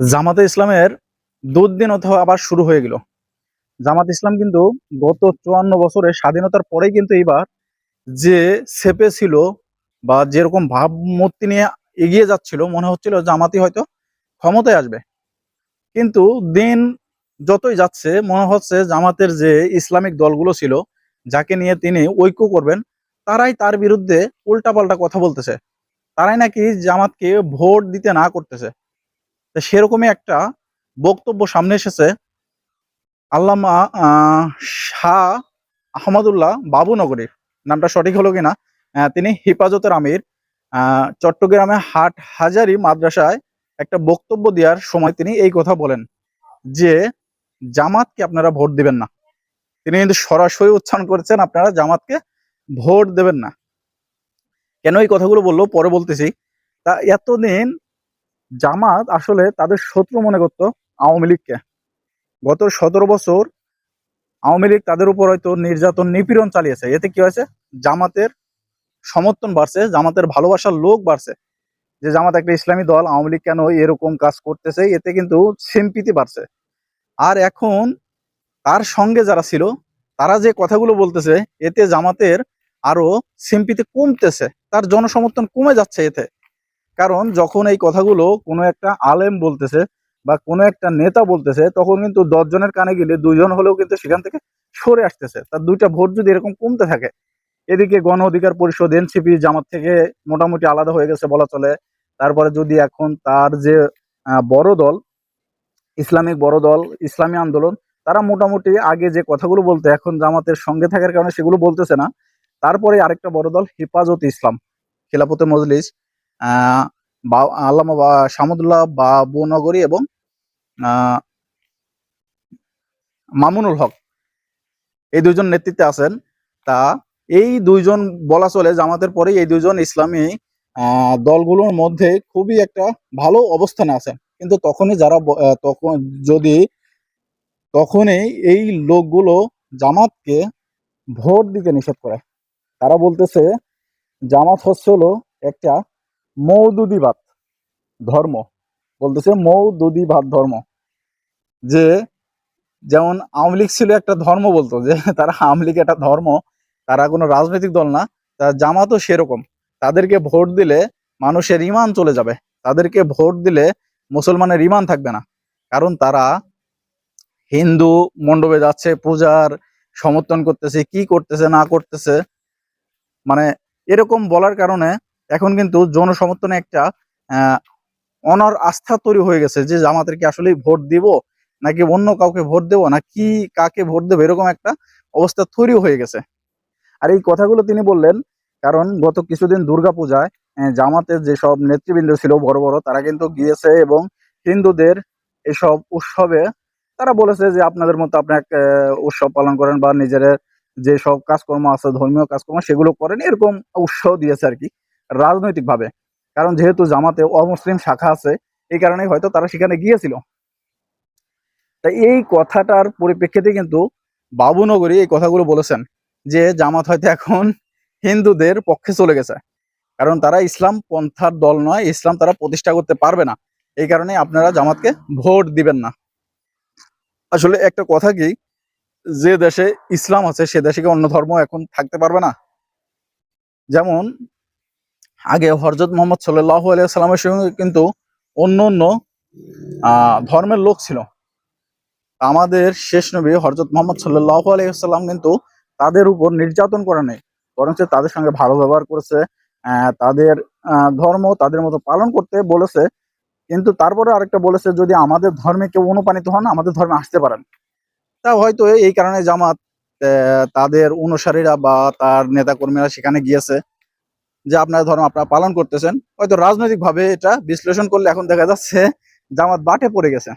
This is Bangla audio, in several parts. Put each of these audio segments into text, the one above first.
জামাতে ইসলামের দুর্দিন অথবা আবার শুরু হয়ে গেল। জামাত ইসলাম কিন্তু গত চুয়ান্ন বছরে স্বাধীনতার পরেই কিন্তু এইবার যে সেপে ছিল বা যেরকম ভাবমূর্তি নিয়ে এগিয়ে যাচ্ছিল, মনে হচ্ছিল জামাতি হয়তো ক্ষমতায় আসবে। কিন্তু দিন যতই যাচ্ছে, মনে হচ্ছে জামাতের যে ইসলামিক দলগুলো ছিল, যাকে নিয়ে তিনি ঐক্য করবেন, তারাই তার বিরুদ্ধে উল্টাপাল্টা কথা বলতেছে। তারাই নাকি জামাতকে ভোট দিতে না করতেছে। সেরকমই একটা বক্তব্য সামনে এসেছে। আল্লামা শাহ আহমদুল্লাহ বাবুনগরীর নামটা সঠিক হলো কিনা? তিনি হিফাজতের আমির। চট্টগ্রামে হাট হাজারি মাদ্রাসায় একটা বক্তব্য দেওয়ার সময় তিনি এই কথা বলেন যে, জামাতকে আপনারা ভোট দিবেন না। তিনি কিন্তু সরাসরি উচ্চারণ করেছেন, আপনারা জামাতকে ভোট দেবেন না। কেন এই কথাগুলো বলল? পরে বলতেছি। তা এতদিন জামাত আসলে তাদের শত্রু মনে করতো আওয়ামী লীগকে। গত সতেরো বছর আওয়ামী লীগ তাদের উপর হয়তো নির্যাতন, নিপীড়ন চালিয়েছে। এতে কি হয়েছে? জামাতের সমর্থন বাড়ছে, জামাতের ভালোবাসার লোক বাড়ছে। যে জামাত একটা ইসলামী দল, আওয়ামী লীগ কেন এরকম কাজ করতেছে? এতে কিন্তু সিম্পিতি বাড়ছে। আর এখন তার সঙ্গে যারা ছিল, তারা যে কথাগুলো বলতেছে, এতে জামাতের আরও সিম্পিতি কমতেছে। তার জনসমর্থন কমে যাচ্ছে এতে। কারণ যখন এই কথাগুলো কোনো একটা আলেম বলতেছে বা কোনো একটা নেতা বলতেছে, তখন কিন্তু দশজনের কানে গেলে দুইজন হলেও কিন্তু সেখান থেকে সরে আসতেছে। তার দুইটা ভোট যদি এরকম কমতে থাকে, এদিকে গণ অধিকার পরিষদ, এনসিপি, জামাত থেকে মোটামুটি আলাদা হয়ে গেছে বলা চলে। তারপরে যদি এখন তার যে বড় দল, ইসলামিক বড় দল, ইসলামী আন্দোলন, তারা মোটামুটি আগে যে কথাগুলো বলতে, এখন জামাতের সঙ্গে থাকার কারণে সেগুলো বলতেছে না। তারপরে আরেকটা বড় দল, হেফাজত ইসলাম, খেলাফতে মজলিস আল্লামা বা- শামুদুল্লাহ বাবুনগরী এবং মামুনুল হক এই দুইজন নেতৃত্বে আছেন। তা এই দুইজন বলা চলে, জামাতের পরে এই দুইজন ইসলামী দলগুলোর মধ্যে খুবই একটা ভালো অবস্থানে আছে কিন্তু তখনই যারা তখন, যদি তখনই এই লোকগুলো জামাতকে ভোট দিতে নিষেধ করে, তারা বলতেছে, জামাত হচ্ছে হলো একটা মৌদুদিবাদ, ধর্ম। বলতেছে মৌদুদিবাদ ধর্ম। যে যেমন আওয়ামী লীগ ছিল একটা ধর্ম বলতো, যে তারা আওয়ামী লীগ একটা ধর্ম, তারা কোনো রাজনৈতিক দল না তা জামাতও সেরকম। তাদেরকে ভোট দিলে মানুষের ইমান চলে যাবে। তাদেরকে ভোট দিলে মুসলমানের ইমান থাকবে না। কারণ তারা হিন্দু মণ্ডপে যাচ্ছে, পূজার সমর্থন করতেছে, কি করতেছে, না করতেছে। মানে এরকম বলার কারণে এখন কিন্তু জনসমর্থনে একটা অনর আস্থা তৈরি হয়ে গেছে যে জামাতেরকে আসলে ভোট দিব, নাকি অন্য কাউকে ভোট দেবো, না কি কাকে ভোট দেবো, এরকম একটা অবস্থা তৈরি হয়ে গেছে। আর এই কথাগুলো তিনি বললেন, কারণ গত কিছুদিন দুর্গাপূজায় জামাতের যেসব নেতৃবৃন্দ ছিল বড় বড়, তারা কিন্তু গিয়েছে এবং হিন্দুদের এসব উৎসবে, তারা বলেছে যে আপনাদের মতো আপনি এক উৎসব পালন করেন বা নিজের যে সব কাজকর্ম আছে, ধর্মীয় কাজকর্ম, সেগুলো করেন, এরকম উৎসাহ দিয়েছে আর কি। রাজনৈতিক ভাবে কারণ যেহেতু জামাতে অমুসলিম শাখা আছে, এই কারণেই হয়তো তারা সেখানে গিয়েছিল। তা এই কথাটার পরিপ্রেক্ষিতে কিন্তু বাবুনগরী এই কথাগুলো বলেছেন যে জামাত হয়তো এখন হিন্দুদের পক্ষে চলে গেছে। কারণ তারা ইসলাম পন্থার দল নয়, ইসলাম তারা প্রতিষ্ঠা করতে পারবে না। এই কারণে আপনারা জামাতকে ভোট দিবেন না। আসলে একটা কথা কি, যে দেশে ইসলাম আছে, সে দেশে কি অন্য ধর্ম এখন থাকতে পারবে না? যেমন আগে হরজত মোহাম্মদ সাল্লাহ আলিয়াল্লামের সঙ্গে কিন্তু অন্য অন্য ধর্মের লোক ছিল। আমাদের শেষ নবী হরজত মোহাম্মদ সাল্লাহ আলাইসাল্লাম কিন্তু তাদের উপর নির্যাতন করে নেই, বরঞ্চ তাদের সঙ্গে ভালো ব্যবহার করেছে তাদের ধর্ম তাদের মতো পালন করতে বলেছে। কিন্তু তারপরে আরেকটা বলেছে, যদি আমাদের ধর্মে কেউ অনুপ্রাণিত হন, আমাদের ধর্মে আসতে পারেন। তা হয়তো এই কারণে জামাত তাদের অনুসারীরা বা তার নেতাকর্মীরা সেখানে গিয়েছে। যে আপনার ধর্ম আপনারা পালন করতেছেন, হয়তো রাজনৈতিক ভাবে এটা বিশ্লেষণ করলে এখন দেখা যাচ্ছে জামাত বাটে পড়ে গেছে।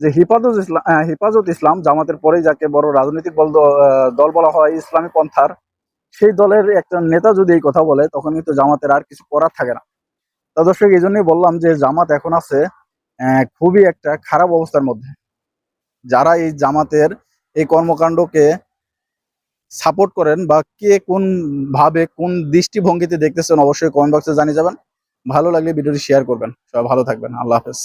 যে হিফাজত ইসলাম হিফাজত ইসলাম জামাতের পরে যাকে বড় রাজনৈতিক বল দল বলা হয়, ইসলামী পন্থার, সেই দলের একটা নেতা যদি এই কথা বলে, তখন কিন্তু জামাতের আর কিছু করার থাকে না। তা দর্শক, এই জন্যই বললাম যে জামাত এখন আছে খুবই একটা খারাপ অবস্থার মধ্যে। যারা এই জামাতের এই কর্মকাণ্ডকে সাপোর্ট করেন বা কে কোন ভাবে কোন দৃষ্টিভঙ্গিতে দেখতেছেন অবশ্যই কমেন্ট বক্সে জানিয়ে যাবেন। ভালো লাগলে ভিডিওটি শেয়ার করবেন। সবাই ভালো থাকবেন। আল্লাহ হাফেজ।